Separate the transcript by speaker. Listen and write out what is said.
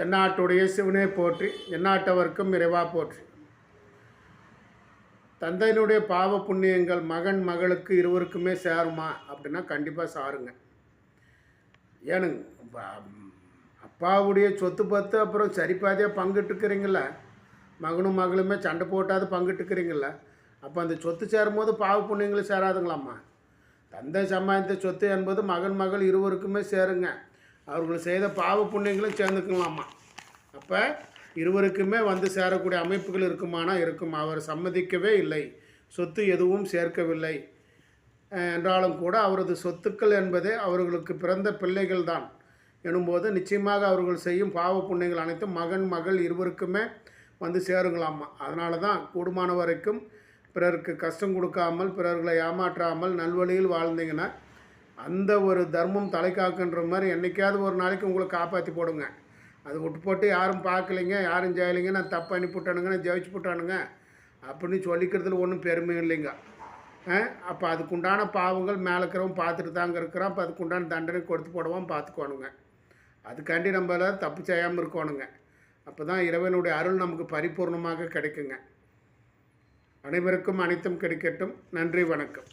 Speaker 1: தென்னாட்டுடைய சிவனே போற்றி எந்நாட்டவர்க்கும் இறைவா போற்றி. தந்தையினுடைய பாவ புண்ணியங்கள் மகன் மகளுக்கு இருவருக்குமே சேருமா? அப்படின்னா கண்டிப்பாக சாருங்க. ஏனுங்க அப்பாவுடைய சொத்து பத்து அப்புறம் சரிபாதியாக பங்கிட்டுக்கிறீங்கள மகனும் மகளுமே சண்டை போட்டாது பங்கிட்டுக்கிறீங்கள அப்போ அந்த சொத்து சேரும்போது பாவ புண்ணியங்களும் சேராதுங்களாம்மா? தந்தை சம்பாதித்த சொத்து என்பது மகன் மகள் இருவருக்குமே சேருங்க. அவர்கள் செய்த பாவ புண்ணியங்களும் சேர்ந்துக்கலாமா? அப்போ இருவருக்குமே வந்து சேரக்கூடிய அமைப்புகள் இருக்குமானா இருக்கும். அவர் சம்மதிக்கவே இல்லை. சொத்து எதுவும் சேர்க்கவில்லை. என்றாலும் கூட அவரது சொத்துக்கள் என்பதே அவர்களுக்கு பிறந்த பிள்ளைகள் தான் எனும்போது நிச்சயமாக அவர்கள் செய்யும் பாவ புண்ணியங்கள் அனைத்தும் மகன் மகள் இருவருக்குமே வந்து சேருங்களாமா? அதனால தான் கூடுமான வரைக்கும் பிறருக்கு கஷ்டம் கொடுக்காமல் பிறர்களை ஏமாற்றாமல் நல்வழியில் வாழ்ந்தீங்கன்னா அந்த ஒரு தர்மம் தலை காக்குன்ற மாதிரி என்றைக்காவது ஒரு நாளைக்கு உங்களை காப்பாற்றி போடுங்க. அது விட்டு போட்டு யாரும் பார்க்கலைங்க யாரும் செய்யலைங்க நான் தப்பு அனுப்பிவிட்டானுங்க நான் ஜெயிச்சு போட்டானுங்க அப்படின்னு சொல்லிக்கிறதுல ஒன்றும் பெருமை இல்லைங்க. அப்போ அதுக்குண்டான பாவங்கள் மேலே இருக்கிறவன் பார்த்துட்டு தாங்க இருக்கிறான். அப்போ அதுக்குண்டான தண்டனை கொடுத்து போடவும் பார்த்துக்கோணுங்க அதுக்காண்டி நம்ம எல்லாம் தப்பு செய்யாமல் இருக்கணுங்க. அப்போ தான் இறைவனுடைய அருள் நமக்கு பரிபூர்ணமாக கிடைக்குங்க. அனைவருக்கும் அனைத்தும் கிடைக்கட்டும். நன்றி வணக்கம்.